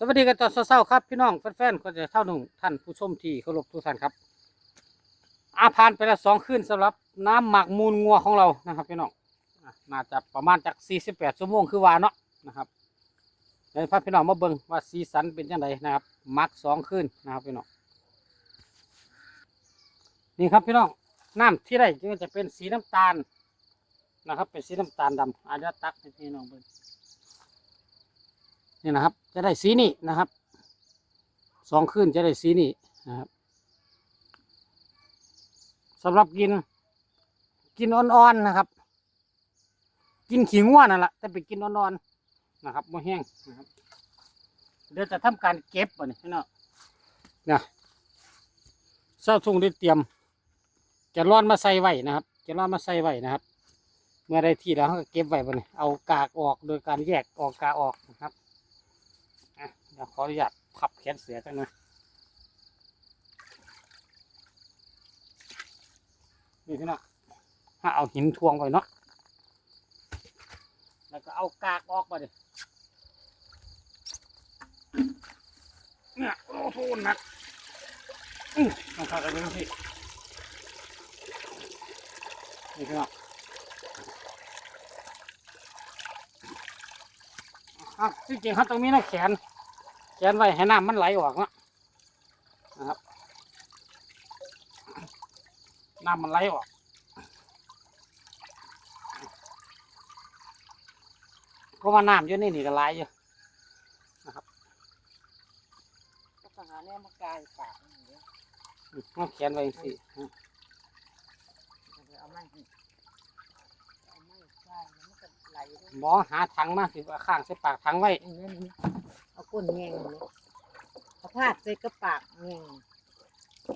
สวัสดีกันตอนเช้าๆครับพี่น้องแฟนๆก็จะเท่าหนุ่มท่านผู้ชมที่เคารพทุกท่านครับ อาผ่านไปแล้วสองคืนสำหรับน้ำหมักมูลงัวของเรานะครับพี่น้องน่าจะประมาณจาก 48 ชั่วโมงคือว่าเนาะนะครับเดี๋ยวพาพี่น้องมาเบิ่งว่าสีสันเป็นยังไงนะครับหมักสองคืนนะครับพี่น้องนี่ครับพี่น้องน้ำที่ได้ก็จะเป็นสีน้ำตาลนะครับ เป็นสีน้ำตาลดำอาจจะตักให้พี่น้องเบิ่ง นี่นะครับ จะได้สีนี้นะครับสองคืนจะได้สีนี้นะครับสำหรับกิน กินอ่อนๆนะครับ กินขี้ง่วนนั่นแหละแต่ไปกินอ่อนๆนะครับไม่แห้งนะครับเดี๋ยวจะทำการเก็บบ่เนี่พี่น้องนะเศร้าทุ่งได้เตรียมจะร้อนมาใส่ไว้นะครับ จะร้อนมาใส่ไว้นะครับ เมื่อได้ที่แล้วเราก็เก็บไว้บ่เนี่เอากากออกโดยการแยกออกกากออก ดี๋ยวขออนุญาตพับแขนเสือกันนะนี่พี่น้องถ้าเอาหินทวงไว้เนาะแล้วก็เอากากออกมาดิเนี่ยโอ้โหหนักอื้อต้องขาดกันเลยพี่นี่พี่น้องอะที่จริงเขาตรงนี้นะแขน แขนไว้ให้น้ำมันไหลออกเนาะนะครับน้ำมันไหลออกเพราะว่าน้ำอยู่นี่นี่ก็ไหลอยู่ก็ทหารเนี่ยมากายปากอย่างเงี้ยเอาแขนไว้สิเอาไม้ให้เอาไม้กายแล้วมันก็ไหลด้วยหมอหาถังมาสิว่าข้างใส่ปากถังไว้อย่าง เงี้ยนี่เอาก้นแงงเลยเอาพาดใส่กระปากแงง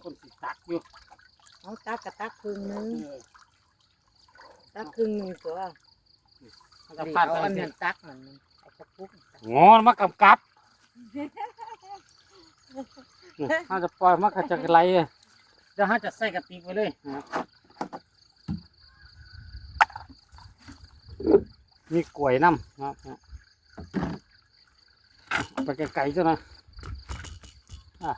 คนสิตักอยู่เอาตักกระตักครึ่งหนึงเออตักครึ่งหนึงตัวมันจะเดี๋ยวพาดเอาไปอันสินั้นตักมันเอากระปุกตักงอนมากำกับเขาจะปล่อยมันก็จะไหลเลยเดี๋ยวเขาจะใส่กระติกไว้เลยนะครับมีกล้วยน้ำนะครับเอา ไปไกลๆจ้ะนะอะ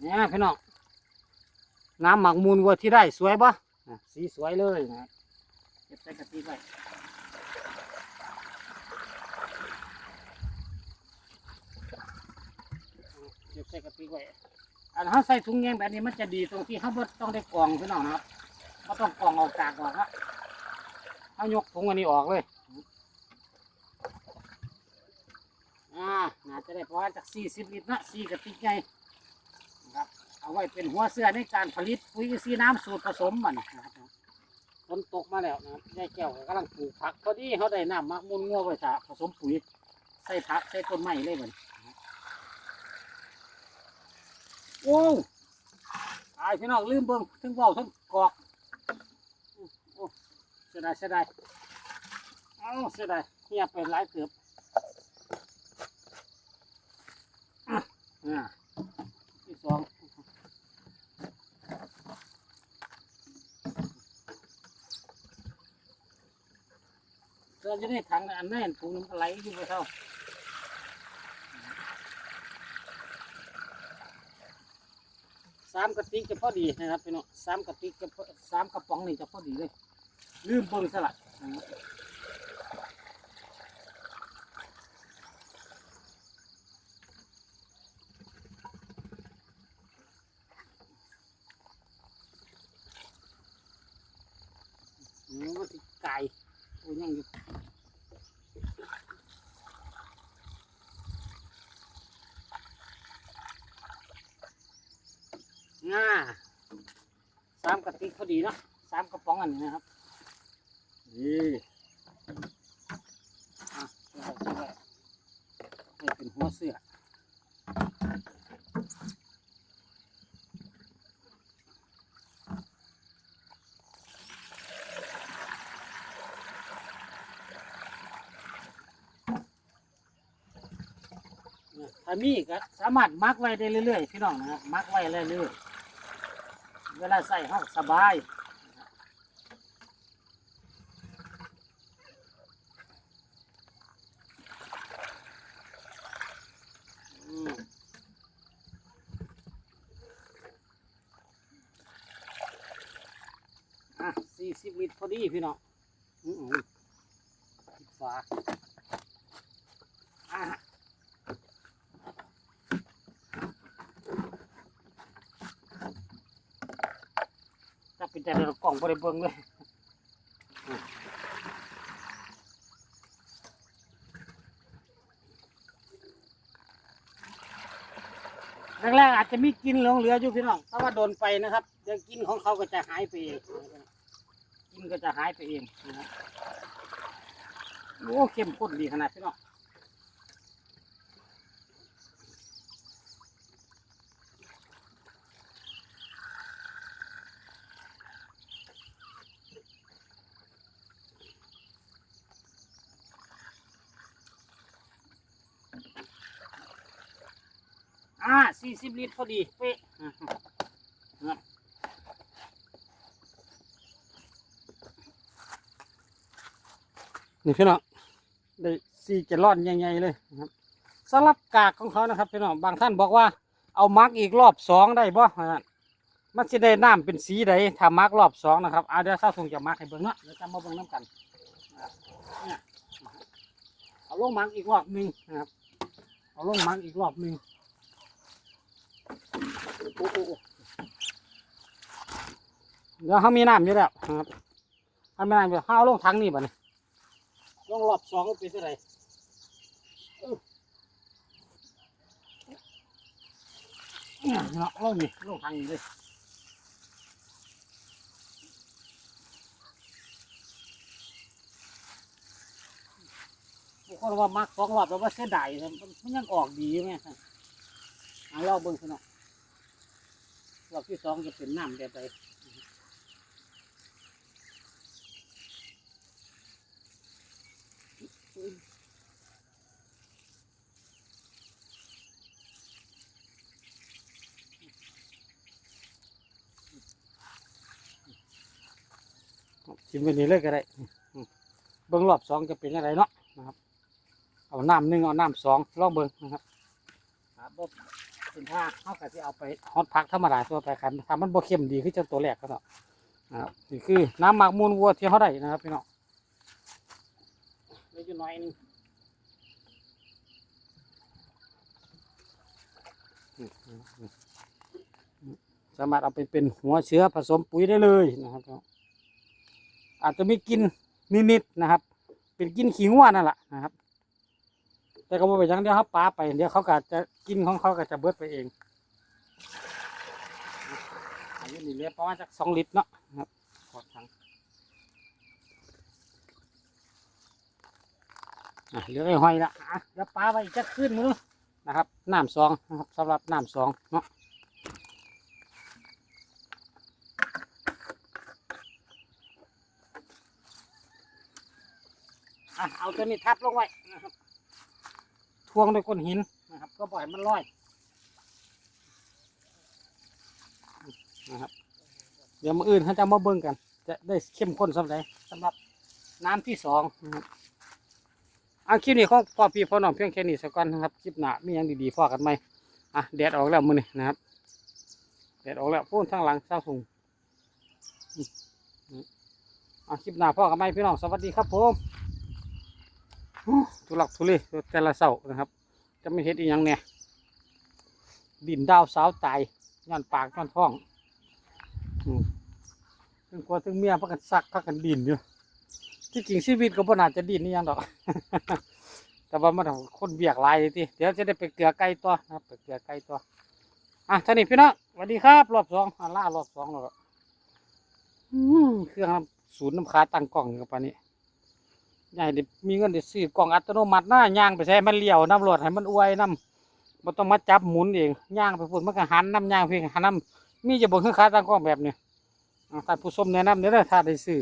เนี่ยพี่น้องน้ำหมักมูลวัวที่ได้สวยปะสีสวยเลยนะเก็บใส่กระติกไว้เก็บใส่กระติกไว้อันเขาใส่ถุงแยงแบบนี้มันจะดีตรงที่เขาบ่ต้องได้กรองพี่น้องนะครับเขาต้องกรองออกกากก่อนครับ เขายกถุงอันนี้ออกเลย อ่า น่าจะได้ประมาณจากสี่สิบลิตรนะสี่กระติกใหญ่นะครับ เอาไว้เป็นหัวเสื้อในการผลิตปุ๋ยซีน้ำสูตรผสมมันนะครับฝนตกมาแล้วนะครับยายแก้วกำลังปลูกผักพอดีเขาได้น้ำมักมูลงัวไว้ถ้าผสมปุ๋ยใส่ผักใส่ต้นไม้เลยเหมือนโอ้ตายพี่น้องลืมเบิ่งทั้งเว้าทั้งกอก สียดายเสียดายเอ้าเสียดายเงียบไปหลายเกือบอ่าที่สองเกิดอยู่ในถังอันนั้นถุงน้ำไหลอยู่ไปเท่าสามกระติกจะพอดีนะครับพี่น้องสามกระติกจะพอสามกระป๋องนี่จะพอดีเลย ลืมเบิ่งสลัดมันติไก่โอ้ยยังอยู่ง่าสามกระติกพอดีเนาะสามกระป๋องอันนี้นะครับ นี่อะเอาไปไว้ให้เป็นหัวเสือเนี่ยถ้ามีก็สามารถมักไว้ได้เรื่อยๆพี่น้องนะมักไว้เรื่อยๆเวลาใส่ห้องสบาย อะสี่สิบมิตรพอดีพี่เนาะงอือปิดฝาอะถ้าเป็นแต่เรากล่องบริเบิงเลย แรกๆอาจจะมีกินหลงเหลืออยู่พี่น้องถ้าว่าโดนไปนะครับเดี๋ยวกินของเขาก็จะหายไปเองกินก็จะหายไปเองนะครับโอ้เข้มข้นดีขนาดพี่น้อง อ่าสี่สิบลิตรพอดีเป๊ะอ่าฮะนี่พี่น้องได้สี่แกลลอนใหญ่ๆเลยนะครับสลับกากของเขานะครับพี่น้องบางท่านบอกว่าเอามักอีกรอบสองได้บ่ว่ามันจะได้น้ำเป็นสีใดถ้ามักรอบสองนะครับเอาเดี๋ยวเศร้าทงจะมักให้เบิ่งเนาะเดี๋ยวจะมาเบิ่งน้ำกันนะครับเนี่ยเอาลงมักอีกรอบหนึ่งนะครับเอาลงมักอีกรอบหนึ่งโอ้โห เดี๋ยวเขามีน้ำอยู่แล้วนะครับเขามีน้ำอยู่เขาเอาลงถังนี่บ่เนี่ยลงรอบสองก็เป็นเท่าไหร่อื้อเนี่ยเนาะลงนี่ลงถังนี่เลยบางคนว่ามักสองรอบแล้วว่าเสียดายนะมันมันยังออกดีอยู่ไหม เอาลองเบิ่งสิเนาะรอบที่สองจะเป็นน้ำแบบใดชิมไปนี้เลยก็ได้อืมเบิ่งรอบสองจะเป็นยังไงเนาะนะครับ เอาน้ำหนึ่งเอาน้ำสองลองเบิ่งนะครับ ครับบ่เป็นท่าเขาก็จะเอาไปฮอตพักธรรมดาตัวไปกันทำมันบ่เข้มดีขึ้นจากตัวแรกก็เนาะนะครับนี่คือน้ำหมักมูลวัวที่เขาได้นะครับพี่น้องเหลยอยู่หน่อยหนึงอืมอืมอืมอืมสามารถเอาไปเป็นหัวเชื้อผสมปุ๋ยได้เลยนะครับพี่น้องอาจจะมีกลินนิดๆนะครับ เป็นกลินขี้งัวนั่นแหละนะครับ แต่ก็บ่ไปนหยังเดียวเขาปาไปเดี๋ยวเขาก็จะกินของเขาก็จะเบิดไปเองอันนี้นี่เหลือประมาณสักสองลิตรเนาะครับขอดถังอะเหลือไอ้หอยละอะเดี๋ยวปลาไปจะขึ้นมือนะครับน้ำสองนะครับสำหรับน้ำสองเนาะอะเอาตัวนี้ทับลงไว้นะครับ วงด้วยก้อนหินนะครับ ก็ปล่อยมันลอยนะครับ เดี๋ยวมาอื่นเขาจะมาเบิ่งกัน จะได้เข้มข้นสำหรับสำหรับน้ำที่สองนะครับอะคลิปนี้ของพ่อพี่พ่อน้องเพียงแค่นี้สักก่อนนะครับคลิปหน้ามีอย่างดีๆพ่อกันไหมอะแดดออกแล้วมือนี่นะครับแดดออกแล้วพูนทางหลังเศร้าสูงอะคลิปหน้าพ่อกันไหมพี่น้องสวัสดีครับผม ทุลักทุเลแต่ละเสานะครับ จะไม่เห็นอีกอย่างเนี่ยดินดาวสาวตายย้อนปากย้อนท้องถึงกลัวถึงเมียพักกันซักพักกันดินอยู่ที่จริงชีวิตก็บ่น่าจะดินนี่ยังดอก แต่ว่ามันคนเบียกลายทีเดี๋ยวจะได้ไปเกลือไก่ตัวนะไปเกลือไก่ตัวอะท่านี้พี่น้องสวัสดีครับ รอบสองอะล่ารอบสองแล้วก็อืมเครื่องศูนย์น้ำขาตั้งกล่องอยู่กับปานี้ ใหญ่เด็มีเงินเด็ซื้อกล่องอัตโนมัติหน้าย่างไปใช้มันเลี้ยวน้ำรถให้มันอวยน้ำมันต้องมาจับหมุนเองย่างไปพุ่นมันก็หันน้ำย่างเพียงหันน้ำมีจะบอกเครื่องค้าตั้งกล้องแบบนี้ท่านผู้ชมแนะนำเนี่ยนะถ้าได้ซื้อ